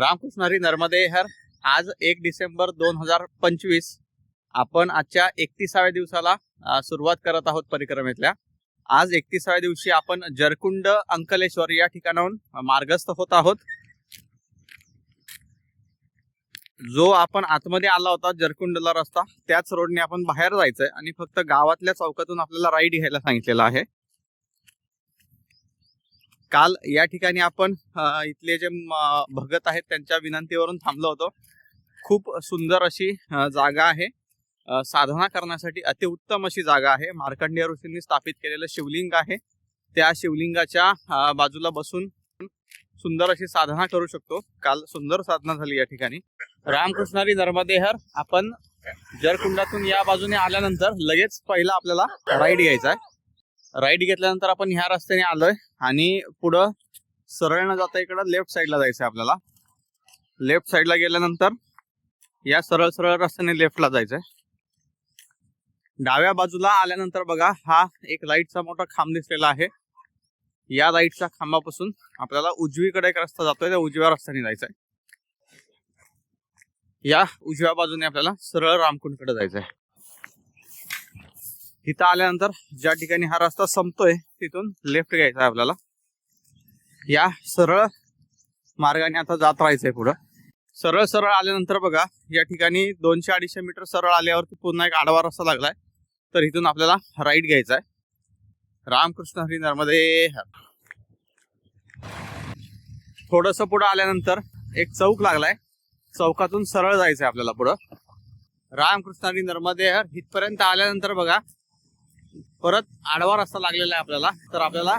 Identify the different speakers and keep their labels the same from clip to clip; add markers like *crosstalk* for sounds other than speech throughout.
Speaker 1: रामकृष्ण हरी नर्मदे हर. आज एक डिसेंबर दोन हजार पंचवीस. आपण आजच्या एकतीसाव्या दिवसाला सुरुवात करत आहोत परिक्रमेतल्या. आज एकतीसाव्या दिवशी आपण जरकुंड अंकलेश्वर या ठिकाणाहून मार्गस्थ होत आहोत. जो आपण आतमध्ये आला होता जरकुंडला रस्ता त्याच रोडने आपण बाहेर जायचंय आणि फक्त गावातल्या चौकातून आपल्याला राईड घ्यायला सांगितलेलं आहे. काल या ठिकाणी आपण इथले जे भगत आहेत त्यांच्या विनंतीवरून थांबलो होतो. खूप सुंदर अशी जागा आहे. साधना करण्यासाठी अतिउत्तम अशी जागा आहे. मार्कंडेय ऋषींनी स्थापित केलेलं शिवलिंग आहे. त्या शिवलिंगाच्या बाजूला बसून सुंदर अशी साधना करू शकतो. काल सुंदर साधना झाली या ठिकाणी. रामकृष्णारी नर्मदेहर आपण जरकुंडातून या बाजूने आल्यानंतर लगेच पहिला आपल्याला राईड घ्यायचा आहे. राईड घेतल्यानंतर आपण ह्या रस्त्याने आलोय आणि पुढं सरळ न जाता इकडं लेफ्ट साईडला जायचं आहे आपल्याला. लेफ्ट साईडला गेल्यानंतर या सरळ सरळ रस्त्याने लेफ्टला जायचंय. डाव्या बाजूला आल्यानंतर बघा हा एक लाईटचा मोठा खांब दिसलेला आहे. या लाईटच्या खांबापासून आपल्याला उजवीकडे एक रस्ता जातोय त्या उजव्या रस्त्याने जायचंय. या उजव्या बाजूने आपल्याला सरळ रामकुंडकडे जायचंय. इथं आल्यानंतर ज्या ठिकाणी हा रस्ता संपतोय तिथून लेफ्ट घ्यायचा आहे आपल्याला. या सरळ मार्गाने आता जात राहायचंय पुढं. सरळ सरळ आल्यानंतर बघा या ठिकाणी दोनशे अडीचशे मीटर सरळ आल्यावरती पुन्हा एक आडवा रस्ता लागलाय. तर इथून आपल्याला राईट घ्यायचा आहे. रामकृष्ण हरी नर्मदे थोडस पुढं आल्यानंतर एक चौक लागलाय. चौकातून सरळ जायचंय आपल्याला पुढं. रामकृष्ण हरी नर्मदे हर इथपर्यंत आल्यानंतर बघा परत आडवा रस्ता लागलेला आहे आपल्याला. तर आपल्याला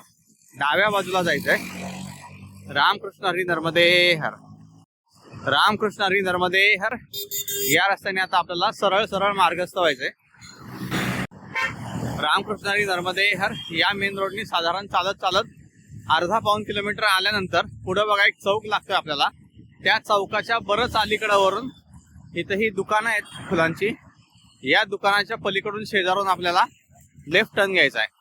Speaker 1: डाव्या बाजूला जायचंय. रामकृष्ण हरी नर्मदे हर. रामकृष्ण हरी नर्मदे हर. या रस्त्याने आता आपल्याला सरळ सरळ मार्गस्थ व्हायचंय. रामकृष्ण हरी नर्मदे हर. या मेन रोडनी साधारण चालत चालत अर्धा पाऊन किलोमीटर आल्यानंतर पुढे बघा एक चौक लागतोय आपल्याला. त्या चौकाच्या बरंच अलीकडावरून इथं ही दुकानं आहेत फुलांची. या दुकानाच्या पलीकडून शेजारून आपल्याला लेफ्ट टर्न घ्यायचा आहे.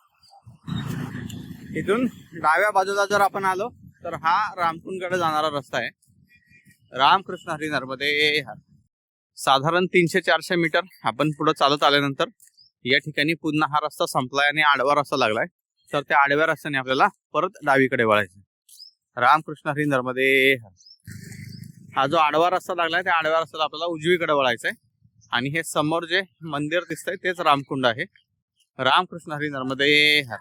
Speaker 1: इथून डाव्या बाजूला जर आपण आलो तर हा रामकुंडकडे जाणारा रस्ता आहे. रामकृष्ण हरी. नर्मदे साधारण तीनशे चारशे मीटर आपण पुढे चालत आल्यानंतर या ठिकाणी पुन्हा हा रस्ता संपलाय आणि आडवा रस्ता लागलाय. तर त्या आडव्या रस्त्याने आपल्याला परत डावीकडे वळायचं रामकृष्ण हरी. नर्मदे हा जो आडवा रस्ता लागलाय त्या आडव्या रस्त्याला आपल्याला उजवीकडे वळायचंय. आणि हे समोर जे मंदिर दिसतंय तेच रामकुंड आहे. रामकृष्ण हरी नर्मदे हर.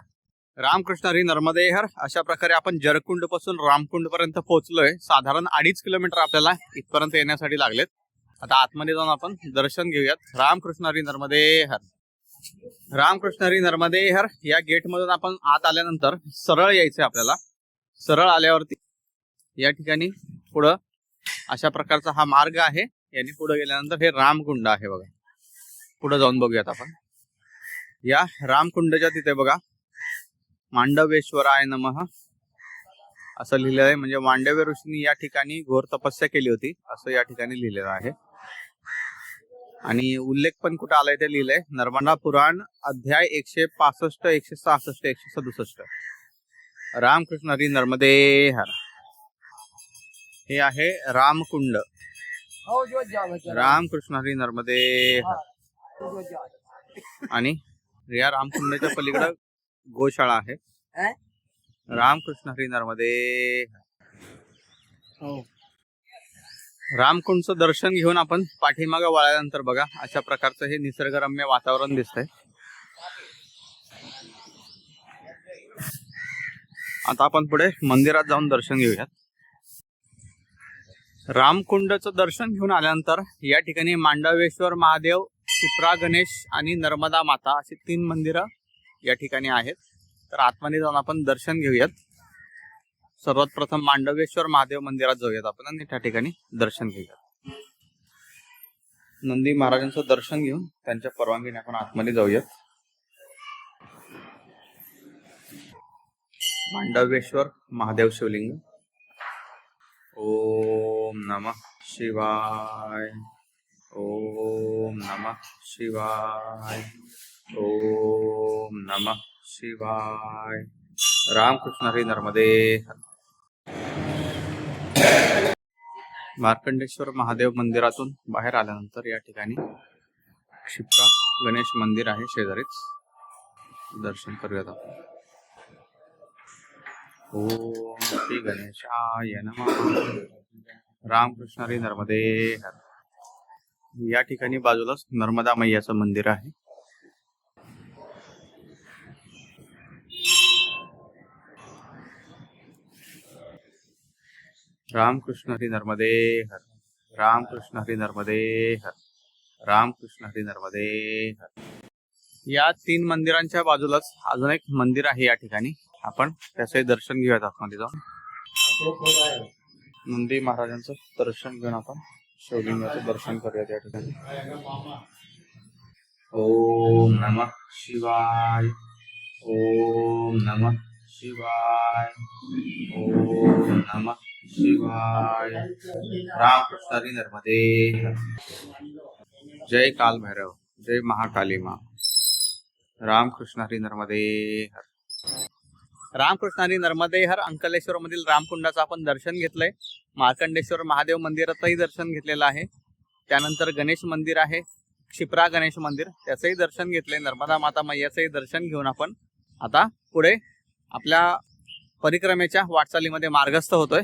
Speaker 1: रामकृष्ण हरी नर्मदे हर. अशा प्रकारे आपण जरकुंडपासून रामकुंड पर्यंत पोहोचलोय. साधारण अडीच किलोमीटर आपल्याला इथपर्यंत येण्यासाठी लागलेत. आता आतमध्ये जाऊन आपण दर्शन घेऊयात. रामकृष्ण हरी नर्मदे हर. रामकृष्ण हरी नर्मदे हर. या गेट मधून आपण आत आल्यानंतर सरळ यायचंय आपल्याला. सरळ आल्यावरती या ठिकाणी पुढं अशा प्रकारचा हा मार्ग आहे. यांनी पुढे गेल्यानंतर हे रामकुंड आहे बघा. पुढे जाऊन बघूयात आपण. या रामकुंडच्या तिथे बघा. मांडवेश्वराय नमः. असं लिहिलेलं आहे म्हणजे मांडव्य ऋषींनी या ठिकाणी घोर तपस्या केली होती. असं या ठिकाणी लिहिलेलं आहे. आणि उल्लेख पण कुठं आलाय ते लिहिलंय. नर्मदा पुराण अध्याय एकशे पासष्ट एकशे सहासष्ट एकशे सदुसष्ट. रामकृष्ण हरी नर्मदे हर. हे आहे रामकुंड.
Speaker 2: हो
Speaker 1: रामकृष्ण हरी नर्मदे हर. आणि या रामकुंडाच्या पलीकडे गोशाळा आहे.
Speaker 2: अं?
Speaker 1: रामकृष्ण हरी नर्मदे
Speaker 2: हो.
Speaker 1: रामकुंडचं दर्शन घेऊन आपण पाठीमागं वळाल्यानंतर बघा अशा प्रकारचं हे निसर्गरम्य वातावरण दिसतंय. आता आपण पुढे मंदिरात जाऊन दर्शन घेऊयात. रामकुंडचं दर्शन घेऊन आल्यानंतर या ठिकाणी मांडवेश्वर महादेव शिप्रा गणेश आणि नर्मदा माता अशी तीन मंदिरं या ठिकाणी आहेत. तर आतमध्ये जाऊन आपण दर्शन घेऊयात. सर्वात प्रथम मांडवेश्वर महादेव मंदिरात जाऊयात आपण आणि त्या ठिकाणी दर्शन घेऊयात. नंदी महाराजांचं दर्शन घेऊन त्यांच्या परवानगीने आपण आतमध्ये जाऊयात. मांडवेश्वर महादेव शिवलिंग. ओम नमः शिवाय. ओम नमः शिवाय। ओम नमः शिवाय। रामकृष्ण हरी नर्मदे। हर. मार्कंडेश्वर महादेव मंदिरातून बाहेर आल्यानंतर या ठिकाणी क्षिप्रा गणेश मंदिर आहे शेजारीच. दर्शन करूयात आपण. ओम श्री गणेशाय नमः. रामकृष्ण हरी नर्मदे. हर. या ठिकाणी बाजूलाच नर्मदा मैयाचं मंदिर आहे. रामकृष्ण हरी नर्मदे हर. रामकृष्ण हरी नर्मदे हर. रामकृष्ण हरी नर्मदे हर. या तीन मंदिरांच्या बाजूलाच अजून एक मंदिर आहे या ठिकाणी. आपण त्याचे दर्शन घेऊयात आतमध्ये जाऊन नंदी महाराजांचं दर्शन घेऊन आपण शिवलिंगाचं दर्शन करूया त्या ठिकाणी. ओम नमः शिवाय. ओम नमः शिवाय. ओम नमः शिवाय. रामकृष्ण हरी नर्मदे. जय काल भैरव. जय महाकाली माँ रामकृष्ण हरी नर्मदे हर. रामकृष्ण हरी नर्मदे हर. अंकलेश्वर मधील रामकुंडाचं आपण दर्शन घेतलंय. मार्कंडेश्वर महादेव मंदिराचंही दर्शन घेतलेलं आहे. त्यानंतर गणेश मंदिर आहे. क्षिप्रा गणेश मंदिर त्याचंही दर्शन घेतलंय. नर्मदा माता मैयाचंही दर्शन घेऊन आपण आता पुढे आपल्या परिक्रमेच्या वाटचालीमध्ये मार्गस्थ होतोय.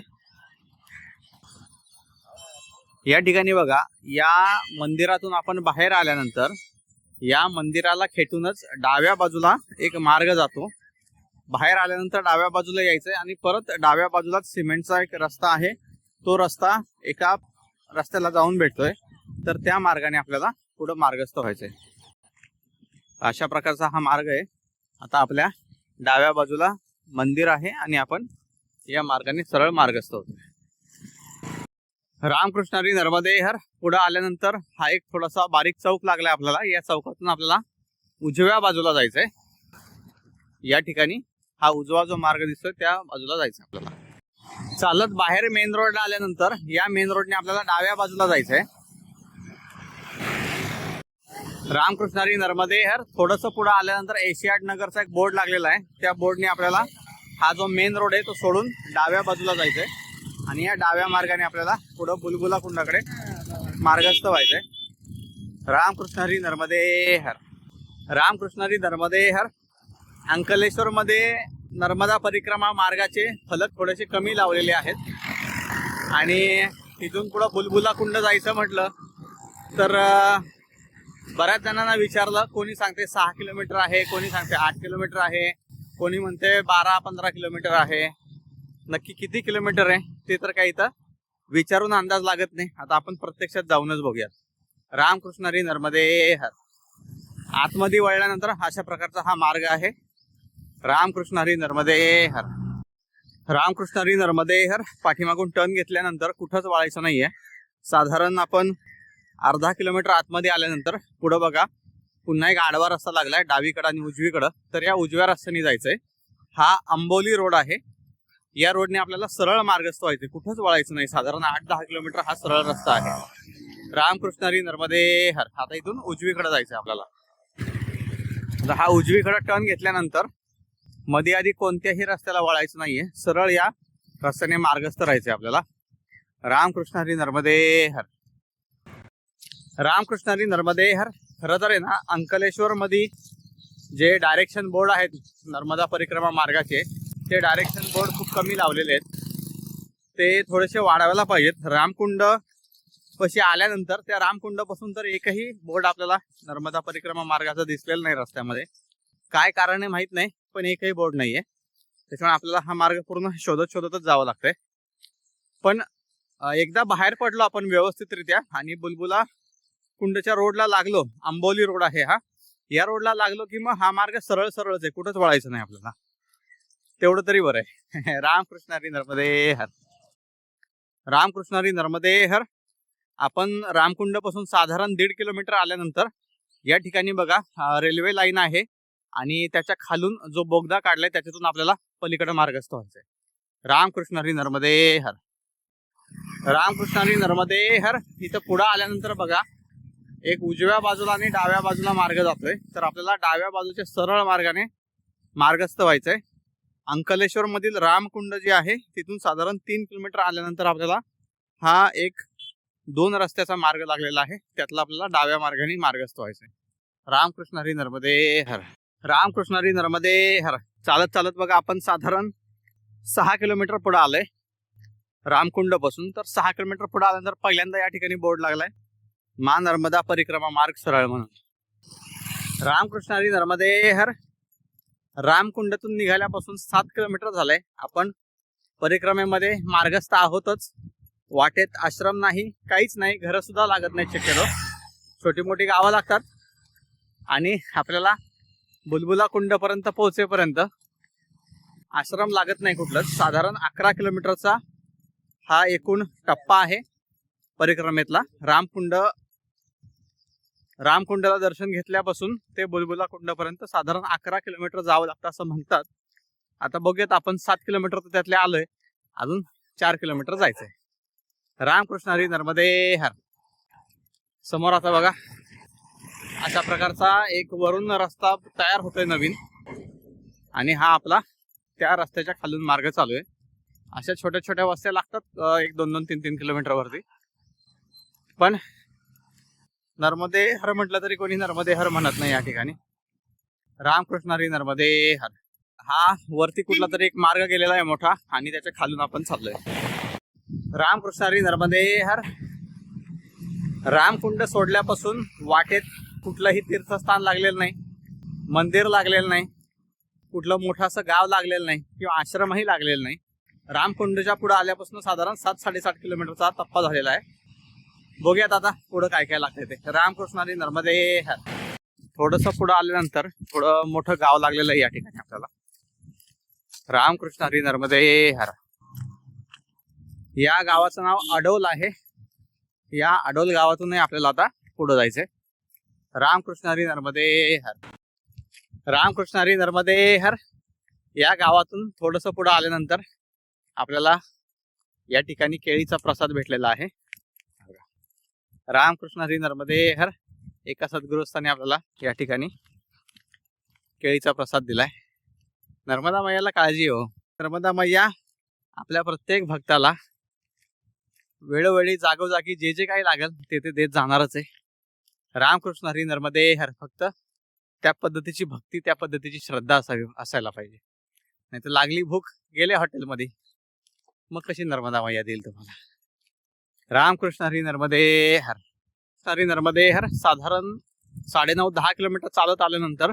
Speaker 1: या ठिकाणी बघा या मंदिरातून आपण बाहेर आल्यानंतर या मंदिराला खेटूनच डाव्या बाजूला एक मार्ग जातो. बाहेर आल्यानंतर डाव्या बाजूला यायचंय आणि परत डाव्या बाजूला सिमेंटचा एक रस्ता आहे. तो रस्ता एका रस्त्याला जाऊन भेटतोय. तर त्या मार्गाने आपल्याला पुढं मार्गस्थ व्हायचंय. अशा प्रकारचा हा मार्ग आहे. आता आपल्या डाव्या बाजूला मंदिर आहे आणि आपण या मार्गाने सरळ मार्गस्थ होतो रामकृष्णारी नर्मदे हर पुढे आल्यानंतर हा एक थोडासा बारीक चौक लागलाय आपल्याला. या चौकातून आपल्याला उजव्या बाजूला जायचंय. या ठिकाणी हा उजवा जो मार्ग दिसतोय त्या बाजूला जायचं आपल्याला. चालत बाहेर मेन रोडला आल्यानंतर या मेन रोडने आपल्याला डाव्या बाजूला जायचंय. रामकृष्णारी नर्मदे हर थोडस पुढे आल्यानंतर एशियाड नगरचा एक बोर्ड लागलेला आहे. त्या बोर्डने आपल्याला हा जो मेन रोड आहे तो सोडून डाव्या बाजूला जायचंय. आणि या डाव्या मार्गाने आपल्याला पुढं बुलबुला कुंडाकडे मार्गस्थ व्हायचंय. रामकृष्ण हरी नर्मदे हर अंकलेश्वरमध्ये नर्मदा परिक्रमा मार्गाचे फलक थोडेसे कमी लावलेले आहेत. आणि तिथून पुढं बुलबुला कुंड जायचं म्हटलं तर बऱ्याच जणांना विचारलं कोणी सांगते सहा किलोमीटर आहे कोणी सांगते आठ किलोमीटर आहे कोणी म्हणते बारा पंधरा किलोमीटर आहे. नक्की किती किलोमीटर आहे ते तर काही इथं विचारून अंदाज लागत नाही. आता आपण प्रत्यक्षात जाऊनच बघूयात. रामकृष्ण हरी नर्मदे हर. आतमध्ये वळल्यानंतर अशा प्रकारचा हा मार्ग आहे. रामकृष्ण हरी नर्मदे हर. रामकृष्ण हरी नर्मदे हर. पाठीमागून टर्न घेतल्यानंतर कुठंच वळायचं नाहीये. साधारण आपण अर्धा किलोमीटर आतमध्ये आल्यानंतर पुढं बघा. पुन्हा एक आडवा रस्ता लागलाय डावीकडं आणि उजवीकडं. तर या उजव्या रस्त्याने जायचंय. हा अंबोली रोड आहे. या रोडने आपल्याला सरळ मार्गस्थ व्हायचे कुठंच वळायचं नाही. साधारण आठ दहा किलोमीटर हा सरळ रस्ता आहे. रामकृष्ण हरी नर्मदे हर. आता इथून उजवीकडे जायचं आपल्याला. आता हा उजवीकडे टर्न घेतल्यानंतर मध्ये आधी कोणत्याही रस्त्याला वळायचं नाहीये. सरळ या रस्त्याने मार्गस्थ राहायचे आपल्याला. रामकृष्ण हरी नर्मदे हर. रामकृष्ण हरी नर्मदे हर. खरं तर आहे ना अंकलेश्वर मध्ये जे डायरेक्शन बोर्ड आहेत नर्मदा परिक्रमा मार्गाचे ते डायरेक्शन बोर्ड खूप कमी लावलेले आहेत. ते थोडेसे वाढवायला पाहिजेत. रामकुंड पशी आल्यानंतर त्या रामकुंडापासून तर एकही बोर्ड आपल्याला नर्मदा परिक्रमा मार्गाचा दिसलेला नाही रस्त्यामध्ये. काय कारण आहे माहीत नाही. पण एकही बोर्ड नाहीये. त्याच्यामुळे आपल्याला हा मार्ग पूर्ण शोधत शोधतच जावं लागतंय. पण एकदा बाहेर पडलो आपण व्यवस्थितरित्या आणि बुलबुला कुंडच्या रोडला लागलो आंबोली रोड आहे हा या रोडला लागलो की मग हा मार्ग सरळ सरळच आहे कुठंच वळायचं नाही आपल्याला. तेवढं तरी बरं आहे. *laughs* रामकृष्णारी नर्मदे हर. रामकृष्णारी नर्मदे हर. आपण रामकुंडपासून साधारण दीड किलोमीटर आल्यानंतर या ठिकाणी बघा रेल्वे लाईन आहे. आणि त्याच्या खालून जो बोगदा काढलाय त्याच्यातून आपल्याला पलीकडे मार्गस्थ व्हायचंय. रामकृष्ण हरी नर्मदे हर. रामकृष्ण हरी नर्मदे हर. इथं पुढं आल्यानंतर बघा एक उजव्या बाजूला आणि डाव्या बाजूला मार्ग जातोय. तर आपल्याला डाव्या बाजूच्या सरळ मार्गाने मार्गस्थ व्हायचंय. अंकलेश्वर मधील रामकुंड जे आहे तिथून साधारण तीन किलोमीटर आल्यानंतर आपल्याला हा एक दोन रस्त्याचा मार्ग लागलेला आहे. त्यातला आपल्याला डाव्या मार्गाने मार्गस्थ व्हायचंय. रामकृष्ण हरी नर्मदे हर. रामकृष्णारी नर्मदे हर चालत चालत बघा आपण साधारण सहा किलोमीटर पुढे आलोय. रामकुंडपासून तर सहा किलोमीटर पुढे आल्यानंतर पहिल्यांदा या ठिकाणी बोर्ड लागलाय. मा नर्मदा परिक्रमा मार्ग सरळ म्हणून. रामकृष्णारी नर्मदे हर रामकुंडातून निघाल्यापासून सात किलोमीटर झालंय. आपण परिक्रमेमध्ये मार्गस्थ आहोतच. वाटेत आश्रम नाही काहीच नाही घरं सुद्धा लागत नाही शक्यतो. छोटी मोठी गावं लागतात. आणि आपल्याला बुलबुला कुंडपर्यंत पोहोचेपर्यंत आश्रम लागत नाही कुठलंच. साधारण अकरा किलोमीटरचा हा एकूण टप्पा आहे परिक्रमेतला. रामकुंड रामकुंडाला दर्शन घेतल्यापासून ते बुलबुला कुंडपर्यंत साधारण अकरा किलोमीटर जावं लागतं असं म्हणतात. आता बघूयात आपण सात किलोमीटर तर त्यातले आलोय. अजून चार किलोमीटर जायचंय. रामकृष्ण हरी नर्मदे हर. समोर आता बघा. अशा प्रकारचा एक वरून रस्ता तयार होतोय नवीन. आणि हा आपला त्या रस्त्याच्या खालून मार्ग चालू आहे. अशा छोट्या छोट्या वस्त्या लागतात एक दोन दोन तीन तीन किलोमीटर वरती. पण नर्मदे हर म्हटलं तरी कोणी नर्मदे हर म्हणत नाही या ठिकाणी. रामकृष्णारी नर्मदे हर. हा वरती कुठला तरी एक मार्ग गेलेला आहे मोठा आणि त्याच्या खालून आपण चाललोय. रामकृष्णारी नर्मदे हर. रामकुंड सोडल्यापासून वाटेत कुठलंही तीर्थस्थान लागलेलं नाही मंदिर लागलेलं नाही कुठलं मोठं असं गाव लागलेलं नाही किंवा आश्रमही लागलेलं नाही. रामकुंडच्या पुढे आल्यापासून साधारण सात साडेसात किलोमीटरचा टप्पा झालेला आहे. बघूयात आता पुढं काय काय लागतंय ते. रामकृष्ण नर्मदे थोडस पुढं आल्यानंतर थोडं मोठं गाव लागलेलं आहे या ठिकाणी आपल्याला. रामकृष्ण हरी नर्मदे हर. या गावाचं नाव अडोल आहे. या अडोल गावातूनही आपल्याला आता पुढे जायचंय. रामकृष्ण हरी नर्मदे हर. रामकृष्ण हरी नर्मदे हर. या गावातून थोडंसं पुढं आल्यानंतर आपल्याला या ठिकाणी केळीचा प्रसाद भेटलेला आहे. रामकृष्ण हरी नर्मदे हर. एका सद्गुरुस्थाने आपल्याला या ठिकाणी केळीचा प्रसाद दिलाय. नर्मदा मैयाला काळजी हो. नर्मदा मैया आपल्या प्रत्येक भक्ताला वेळोवेळी जागोजागी जे जे काही लागेल ते ते देत जाणारच आहे. रामकृष्ण हरी नर्मदे हर फक्त त्या पद्धतीची भक्ती त्या पद्धतीची श्रद्धा असावी असायला पाहिजे. नाही तर लागली भूक गेले हॉटेलमध्ये. मग कशी नर्मदा मैया देईल तुम्हाला? रामकृष्ण हरी नर्मदे हर हरी नर्मदे हर साधारण साडेनऊ दहा किलोमीटर चालत आल्यानंतर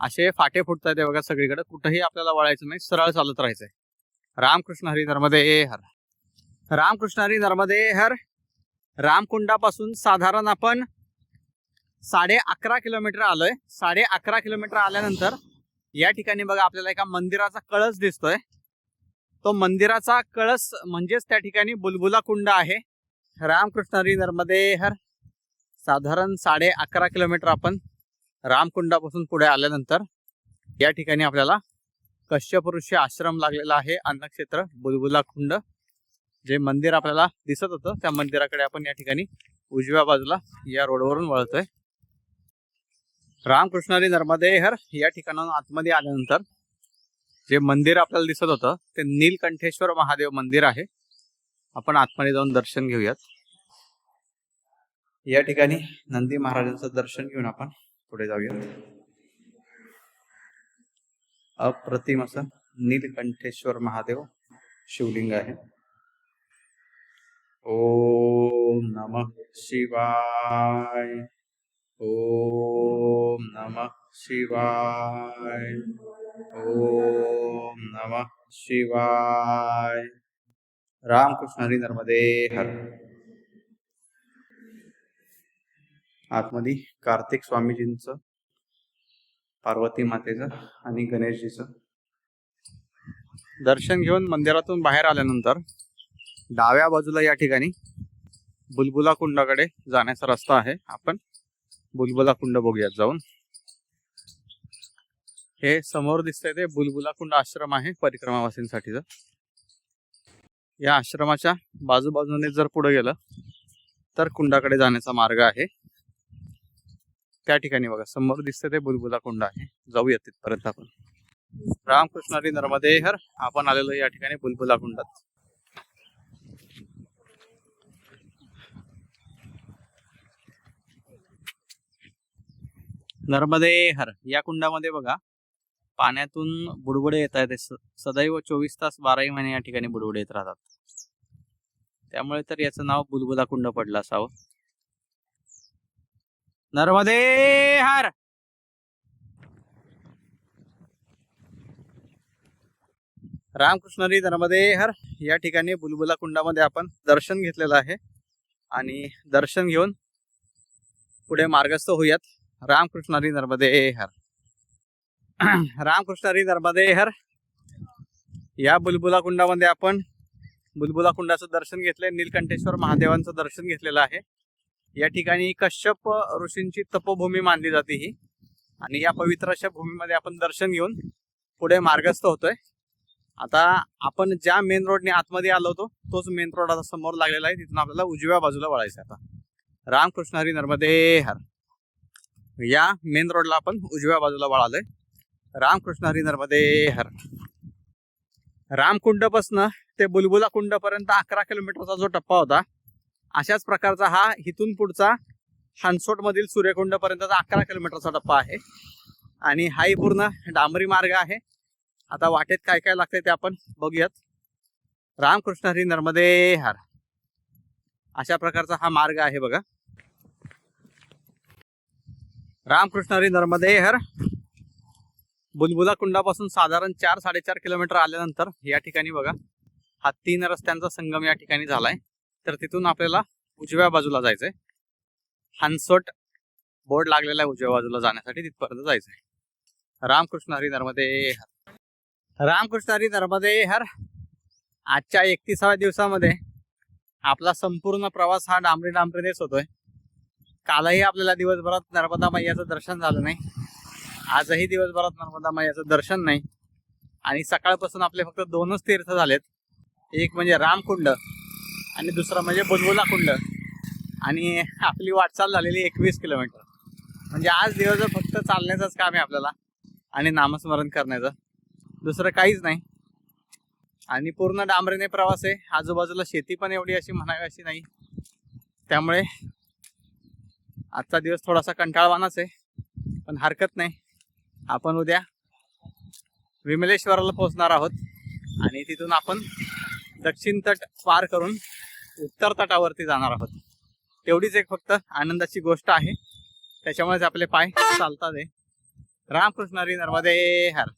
Speaker 1: असे फाटे फुटत आहेत बघा सगळीकडे. कुठंही आपल्याला वळायचं नाही सरळ चालत राहायचंय. रामकृष्ण हरी नर्मदे हर रामकृष्ण हरी नर्मदे हर रामकुंडापासून साधारण आपण साडे अकरा किलोमीटर आलोय. साडे अकरा किलोमीटर आल्यानंतर या ठिकाणी बघा आपल्याला एका मंदिराचा कळस दिसतोय. तो मंदिराचा कळस म्हणजेच त्या ठिकाणी बुलबुला कुंड आहे. रामकृष्णरी नर्मदे हर. साधारण साडे अकरा किलोमीटर आपण रामकुंडापासून पुढे आल्यानंतर या ठिकाणी आपल्याला कश्यप ऋषी आश्रम लागलेला आहे. अन्नक्षेत्र बुलबुला कुंड. जे मंदिर आपल्याला दिसत होतं त्या मंदिराकडे आपण या ठिकाणी उजव्या बाजूला या रोडवरून वळतोय. रामकृष्णारी नर्मदेहर नर्मदे हर या ठिकाणाहून आतमध्ये आल्यानंतर जे मंदिर आपल्याला दिसत होतं ते नीलकंठेश्वर महादेव मंदिर आहे. आपण आतमध्ये जाऊन दर्शन घेऊयात. या ठिकाणी नंदी महाराजांचं दर्शन घेऊन आपण पुढे जाऊयात. अप्रतिम असं नीलकंठेश्वर महादेव शिवलिंग आहे. ओम नमः शिवाय. ओम नमः शिवाय। ओम नमः शिवाय। रामकृष्ण हरी नर्मदे हर। आतमध्ये कार्तिक स्वामीजींचं पार्वती मातेचं आणि गणेशजीचं. दर्शन घेऊन मंदिरातून बाहेर आल्यानंतर डाव्या बाजूला या ठिकाणी बुलबुला कुंडाकडे जाण्याचा रस्ता आहे. आपण बुलबुला कुंड बघूयात जाऊन. हे समोर दिसतंय ते बुलबुला कुंड आश्रम आहे परिक्रमावासींसाठीच. या आश्रमाच्या बाजूबाजूने जर पुढे गेलं तर कुंडाकडे जाण्याचा मार्ग आहे. त्या ठिकाणी बघा समोर दिसतंय ते बुलबुला कुंड आहे. जाऊयात तिथपर्यंत आपण. रामकृष्णारी नर्मदे हर आपण आलेलो या ठिकाणी बुलबुला कुंडात. नर्मदे हर या कुंडामध्ये बघा. पाण्यातून बुडबुडे येत आहेत. सदैव चोवीस तास बाराही महिने या ठिकाणी बुडबुडे येत राहतात. त्यामुळे तर याचं नाव बुलबुला कुंड पडलं असावं. नर्मदे हर! रामकृष्णरी नर्मदे हर या ठिकाणी बुलबुला कुंडामध्ये आपण दर्शन घेतलेलं आहे. आणि दर्शन घेऊन पुढे मार्गस्थ होऊयात. रामकृष्णरी नर्मदे हर रामकृष्णरी नर्मदे हर या बुलबुला कुंडामध्ये आपण बुलबुला कुंडाचं दर्शन घेतलंय. नीलकंठेश्वर महादेवांचं दर्शन घेतलेलं आहे. या ठिकाणी कश्यप ऋषींची तपोभूमी मानली जाते ही. आणि या पवित्र अशा भूमीमध्ये आपण दर्शन घेऊन पुढे मार्गस्थ होतोय. आता आपण ज्या मेन रोडने आतमध्ये आलो होतो तोच मेन रोड आता समोर लागलेला आहे. तिथून आपल्याला उजव्या बाजूला वळायचं आता. रामकृष्ण हरी नर्मदे हर या मेन रोडला आपण उजव्या बाजूला वळालोय. रामकृष्ण हरी नर्मदे हर. रामकुंडपासनं ते बुलबुला कुंड पर्यंत अकरा किलोमीटरचा जो टप्पा होता अशाच प्रकारचा हा इथून पुढचा हानसोट मधील सूर्यकुंड पर्यंतचा अकरा किलोमीटरचा टप्पा आहे. आणि हाही पूर्ण डांबरी मार्ग आहे. आता वाटेत काय काय लागतंय ते आपण बघूयात. रामकृष्ण हरी नर्मदे हर. अशा प्रकारचा हा मार्ग आहे बघा. रामकृष्ण हरी नर्मदे हर. बुलबुला कुंडापासून साधारण चार साडेचार किलोमीटर आल्यानंतर या ठिकाणी बघा हा तीन रस्त्यांचा संगम या ठिकाणी झालाय. तर तिथून आपल्याला उजव्या बाजूला जायचंय. हनसोट बोर्ड लागलेला आहे उजव्या बाजूला जाण्यासाठी तिथपर्यंत जायचंय. रामकृष्ण हरी नर्मदे हर. रामकृष्ण हरी नर्मदे हर. आजच्या एकतीसाव्या दिवसामध्ये आपला संपूर्ण प्रवास हा डांबरी डांबरीनेच होतोय. कालही आपल्याला दिवसभरात नर्मदा मैयाचं दर्शन झालं नाही. आजही दिवसभरात नर्मदा मैयाचं दर्शन नाही. आणि सकाळपासून आपले फक्त दोनच तीर्थ झालेत. एक म्हणजे रामकुंड आणि दुसरं म्हणजे बुलबुला कुंड. आणि आपली वाटचाल झालेली एकवीस किलोमीटर. म्हणजे आज दिवसभर फक्त चालण्याचंच काम आहे आपल्याला आणि नामस्मरण करण्याचं. दुसरं काहीच नाही. आणि पूर्ण डांबरीने प्रवास आहे. आजूबाजूला शेती पण एवढी अशी म्हणावी अशी नाही. त्यामुळे आजचा दिवस थोडासा कंटाळवानाच आहे पण हरकत नाही. आपण उद्या विमलेश्वराला पोहोचणार आहोत आणि तिथून आपण दक्षिण तट पार करून उत्तर तटावरती जाणार आहोत. तेवढीच एक फक्त आनंदाची गोष्ट आहे. त्याच्यामुळेच आपले पाय चालतात आहे रामकृष्णारी नर्मदे हर.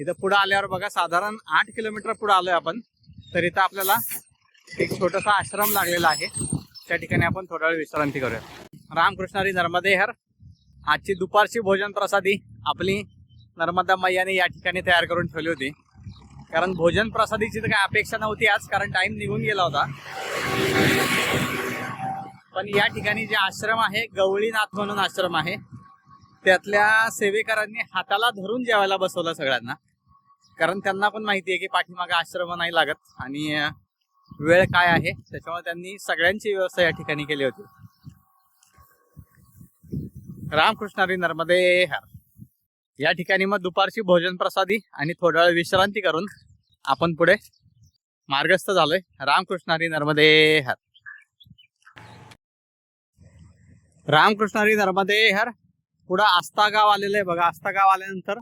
Speaker 1: इथं पुढं आल्यावर बघा साधारण आठ किलोमीटर पुढं आलोय आपण तर इथं आपल्याला एक छोटासा आश्रम लागलेला आहे. त्या ठिकाणी आपण थोडा वेळ विश्रांती करूया. रामकृष्णारी नर्मदेहर आजची दुपारची भोजन प्रसादी आपली नर्मदा मैयाने या ठिकाणी तयार करून ठेवली होती. कारण भोजन प्रसादीची तर काही अपेक्षा नव्हती आज कारण टाइम निघून गेला होता. पण या ठिकाणी जे आश्रम आहे गवळीनाथ म्हणून आश्रम आहे त्यातल्या सेवेकरांनी हाताला धरून जेवायला बसवलं सगळ्यांना. कारण त्यांना पण माहिती आहे की पाठीमागे आश्रम नाही लागत आणि वेळ काय आहे त्याच्यामुळे त्यांनी सगळ्यांची व्यवस्था या ठिकाणी केली होती. रामकृष्णारी नर्मदे हर. या ठिकाणी मग दुपारची भोजन प्रसादी आणि थोडा वेळ विश्रांती करून आपण पुढे मार्गस्थ झालोय. रामकृष्णारी नर्मदे हर. रामकृष्णारी नर्मदे हर. पुढं आस्था गाव आलेलं आहे बघा. आस्था गाव आल्यानंतर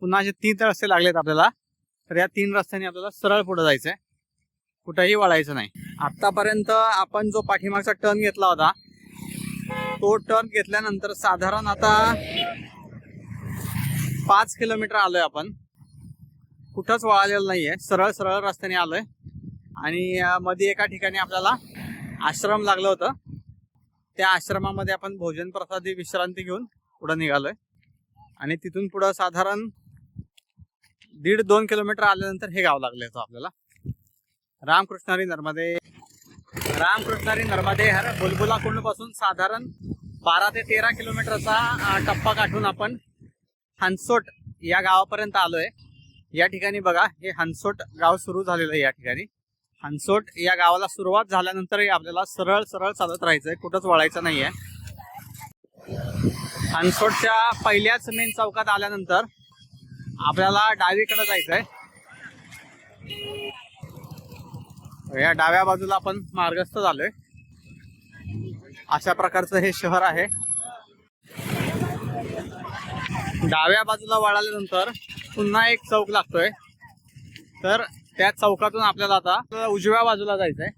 Speaker 1: पुन्हा असे तीन रस्ते लागलेत आपल्याला तर या तीन रस्त्यांनी आपल्याला सरळ पुढे जायचंय. कुठेही वळायचं नाही. आतापर्यंत आपण जो पाठीमागचा टर्न घेतला होता तो टर्न घेतल्यानंतर साधारण आता पाच किलोमीटर आलोय आपण. कुठंच वळालेलं नाहीये. सरळ सरळ रस्त्याने आलोय. आणि मध्ये एका ठिकाणी आपल्याला आश्रम लागलं होतं. त्या आश्रमामध्ये आपण भोजन प्रसादी विश्रांती घेऊन पुढं निघालोय. आणि तिथून पुढं साधारण दीड दोन किलोमीटर आल्यानंतर हे गाव लागलं होतं आपल्याला. रामकृष्ण हरी नर्मदे. रामकृष्णारी नर्मदे हर बुलबुला कुंडपासून साधारण बारा ते तेरा किलोमीटरचा टप्पा गाठून आपण हनसोट या गावापर्यंत आलोय. या ठिकाणी बघा हे हनसोट गाव सुरू झालेलं आहे या ठिकाणी. हनसोट या गावाला सुरुवात झाल्यानंतरही आपल्याला सरळ सरळ चालत राहायचंय कुठंच वळायचं नाहीये. हनसोटच्या पहिल्याच मेन चौकात आल्यानंतर आपल्याला डावीकडे जायचंय. या डाव्या बाजूला आपण मार्गस्थ झालोय. अशा प्रकारचं हे शहर आहे. डाव्या बाजूला वळाल्यानंतर पुन्हा एक चौक लागतोय. तर त्या चौकातून आपल्याला आता उजव्या बाजूला जायचंय.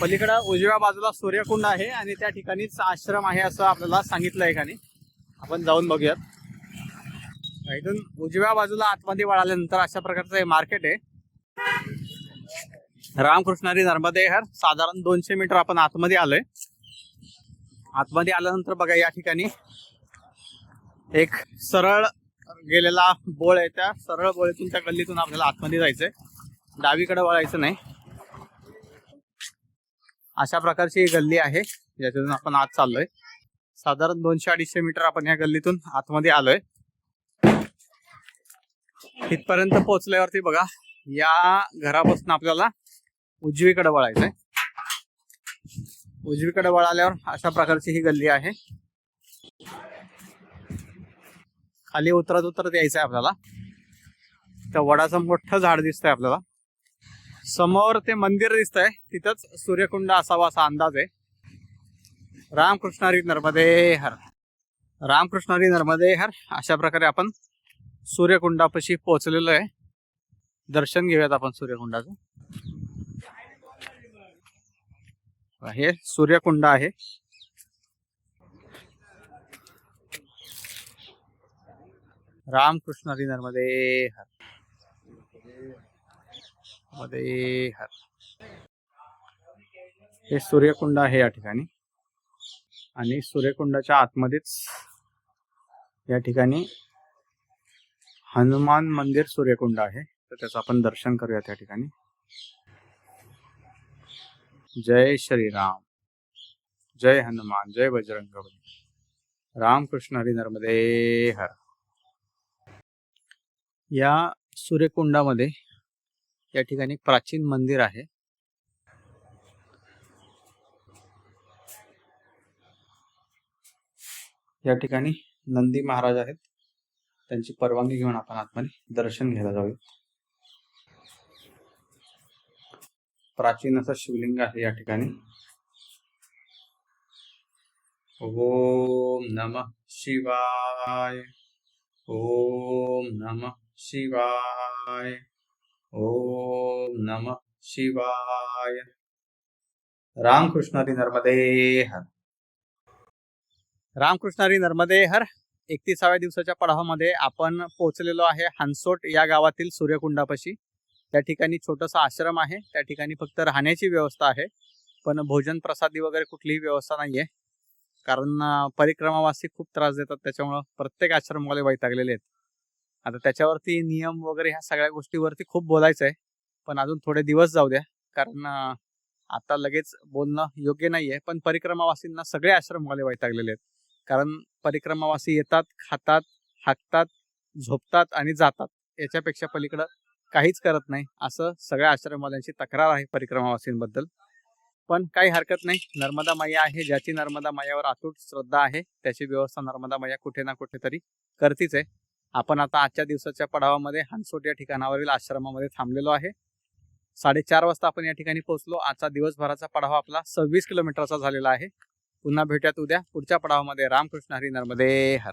Speaker 1: पलीकडं उजव्या बाजूला सूर्यकुंड आहे आणि त्या ठिकाणीच आश्रम आहे असं आपल्याला सांगितलं एकाने. आपण जाऊन बघूयात. इथून उजव्या बाजूला आतमध्ये वळाल्यानंतर अशा प्रकारचं हे मार्केट आहे. रामकृष्णारी नर्मदे हर साधारण दोनशे मीटर आपण आतमध्ये आलोय. आतमध्ये आल्यानंतर बघा या ठिकाणी एक सरळ गेलेला बोळ आहे. त्या सरळ बोळीतून त्या गल्लीतून आपल्याला आतमध्ये जायचंय. डावीकडे वळायचं नाही. अशा प्रकारची ही गल्ली आहे. ज्याच्यातून आपण आत चाललोय. साधारण दोनशे अडीचशे मीटर आपण या गल्लीतून आतमध्ये आलोय. इथपर्यंत पोहोचल्यावरती बघा या घरापासून आपल्याला उजवीकडे वळायचंय. उजवीकडे वळाल्यावर अशा प्रकारची ही गल्ली आहे. खाली उतरत उतरत यायचंय आपल्याला. त्या वडाचं मोठं झाड दिसतंय आपल्याला. समोर ते मंदिर दिसतंय. तिथंच सूर्यकुंड असावा असा अंदाज आहे. रामकृष्णारी नर्मदे हर. रामकृष्णारी नर्मदे हर. अशा प्रकारे आपण सूर्यकुंडापाशी पोहोचलेलो आहे. दर्शन घेऊयात आपण सूर्यकुंडाचं. हे सूर्यकुंड आहे. रामकृष्ण नर्मदे हर. मध्ये हर. हे सूर्यकुंड आहे या ठिकाणी. आणि सूर्यकुंडाच्या आतमध्येच या ठिकाणी हनुमान मंदिर सूर्यकुंड आहे. तर त्याचं आपण दर्शन करूया त्या ठिकाणी. जय श्रीराम जय हनुमान जय बजरंग रामकृष्ण हरी नर्मदे हर। या सूर्यकुंडामध्ये या ठिकाणी एक प्राचीन मंदिर आहे. या ठिकाणी नंदी महाराज आहेत. त्यांची परवानगी घेऊन आपण आतमध्ये दर्शन घ्यायला जाऊया. प्राचीन असं शिवलिंग आहे या ठिकाणी. ओम नम शिवाय. ओम नम शिवाय. ओम नम शिवाय. रामकृष्णारी नर्मदे हर. रामकृष्णारी नर्मदे हर. एकतीसाव्या दिवसाच्या पडावामध्ये आपण पोहोचलेलो आहे हानसोट या गावातील सूर्यकुंडापाशी. त्या ठिकाणी छोटासा आश्रम आहे. त्या ठिकाणी फक्त राहण्याची व्यवस्था आहे. पण भोजन प्रसादी वगैरे कुठलीही व्यवस्था नाही आहे कारण परिक्रमावासी खूप त्रास देतात. त्याच्यामुळं प्रत्येक आश्रमवाले वैतागलेले आहेत. आता त्याच्यावरती नियम वगैरे ह्या सगळ्या गोष्टीवरती खूप बोलायचं आहे पण अजून थोडे दिवस जाऊ द्या. कारण आता लगेच बोलणं योग्य नाही आहे पण परिक्रमावासींना सगळे आश्रमवाले वैतागलेले आहेत. कारण परिक्रमावासी येतात खातात हाकतात झोपतात आणि जातात. याच्यापेक्षा पलीकडं काहीच करत नाही. असं सगळ्या आश्रमवाल्यांची तक्रार आहे परिक्रमावासींबद्दल. पण काही हरकत नाही. नर्मदा मैया आहे. ज्याची नर्मदा मैयावर अतूट श्रद्धा आहे त्याची व्यवस्था नर्मदा मैया कुठे ना कुठेतरी करतीच आहे. आपण आता आजच्या दिवसाच्या पडावामध्ये हनसोट या ठिकाणावरील आश्रमामध्ये थांबलेलो आहे. साडेचार वाजता आपण या ठिकाणी पोहोचलो. आजचा दिवसभराचा पडावा आपला सव्वीस किलोमीटरचा झालेला आहे. पुन्हा भेटूयात उद्या पुढच्या पडावामध्ये. रामकृष्ण हरी नर्मदे हर.